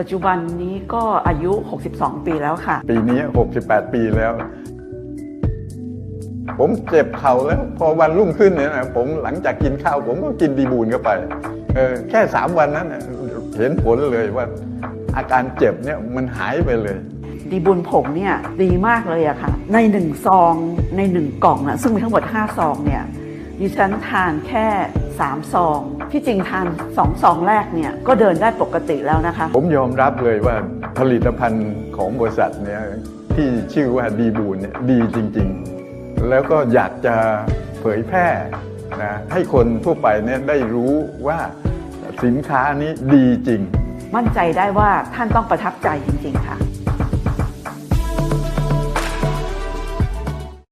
ปัจจุบันนี้ก็อายุ 62 ปีแล้วค่ะ ปีนี้ 68 ปีแล้ว ผมเจ็บเข่าแล้ว พอวันรุ่งขึ้นเนี่ยนะผมหลังจากกินข้าว ผมก็กินดีบูนเข้าไปเออแค่สามวันนั้นน่ะเห็นผลเลยว่าอาการเจ็บเนี่ยมันหายไปเลยดีบุญผงเนี่ยดีมากเลยอะค่ะ ในหนึ่งซองในหนึ่งกล่องนะซึ่งมีทั้งหมด 5 ซองเนี่ยดิฉันทานแค่ 3 ซองที่จริงทาน2ซองแรกเนี่ยก็เดินได้ปกติแล้วนะคะ ผมยอมรับเลยว่าผลิตภัณฑ์ของบริษัทเนี่ยที่ชื่อว่าดีบูนเนี่ยดีจริง ๆ แล้วก็อยากจะเผยแพร่นะให้คนทั่วไปเนี่ยได้รู้ว่าสินค้านี้ดีจริง มั่นใจได้ว่าท่านต้องประทับใจจริง ๆ ค่ะ